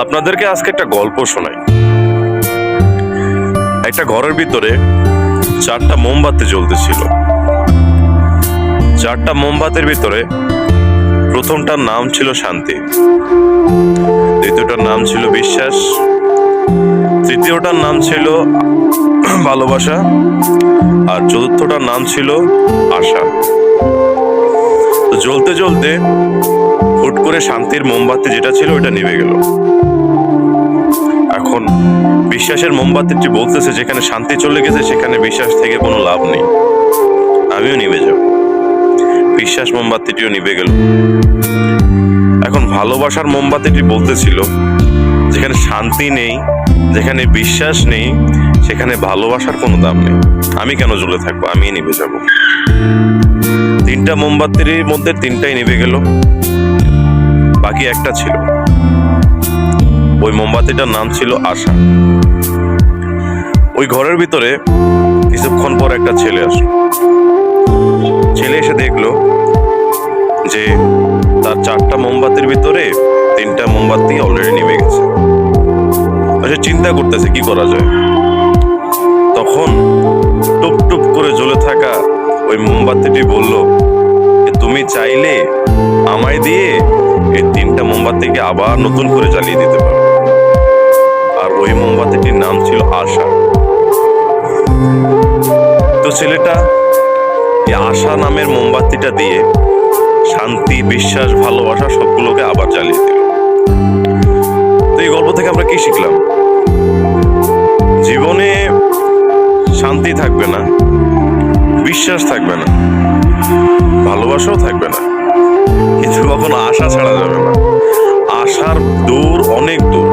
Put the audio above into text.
আপনাদেরকে আজকে একটা গল্প শোনাই। একটা ঘরের ভিতরে চারটা মোমবাতি জ্বলতেছিল। চারটা মোমবাতির ভিতরে প্রথমটার নাম ছিল শান্তি। দ্বিতীয়টার নাম ছিল বিশ্বাস। তৃতীয়টার নাম ছিল ভালোবাসা। আর চতুর্থটার নাম ছিল আশা। জ্বলতে জ্বলতে হুট করে শান্তির মোমবাতি যেটা ছিল ওটা নিভে গেল। এখন বিশ্বাসের মোমবাতিটি বলতেছে, যেখানে শান্তি চলে গেছে, সেখানে বিশ্বাস থেকে কোনো লাভ নেই। আমিও নিভে যাব। বিশ্বাস মোমবাতিটিও নিভে গেল। এখন ভালোবাসার মোমবাতিটি বলতেছিল, যেখানে শান্তি নেই, যেখানে বিশ্বাস নেই, সেখানে ভালোবাসার কোনো দাম নেই। আমি কেন জ্বলে থাকব? আমি নিভে যাব। তিনটা মোমবাতির মধ্যে তিনটাই নিভে গেল। বাকি একটা ছিল। ওই মোমবাতিটার নাম ছিল আশা। ওই ঘরের ভিতরে কিছুক্ষণ পর একটা ছেলে আসলো। ছেলে এসে দেখল যে তার চারটা মোমবাতির ভিতরে তিনটা মোমবাতি অলরেডি নেমে গেছে। সে চিন্তা করতেছে কি করা যায়। তখন টুপ টুপ করে জ্বলে থাকা ওই মোমবাতিটি বলল, তুমি চাইলে আমায় দিয়ে মোমবাতিকে আবার নতুন করে জ্বালিয়ে দিতে পারো আর ওই মোমবাতিটির নাম ছিল আশা। তো ছেলেটা এই আশা নামের মোমবাতিটা দিয়ে শান্তি, বিশ্বাস, ভালোবাসা সবগুলোকে আবার জ্বালিয়ে দিল। তো এই গল্প থেকে আমরা কি শিখলাম? জীবনে শান্তি থাকবে না, বিশ্বাস থাকবে না, ভালোবাসাও থাকবে না, কিন্তু কখনো আশা ছাড়া যাবে না। আসার দূর অনেক দূর।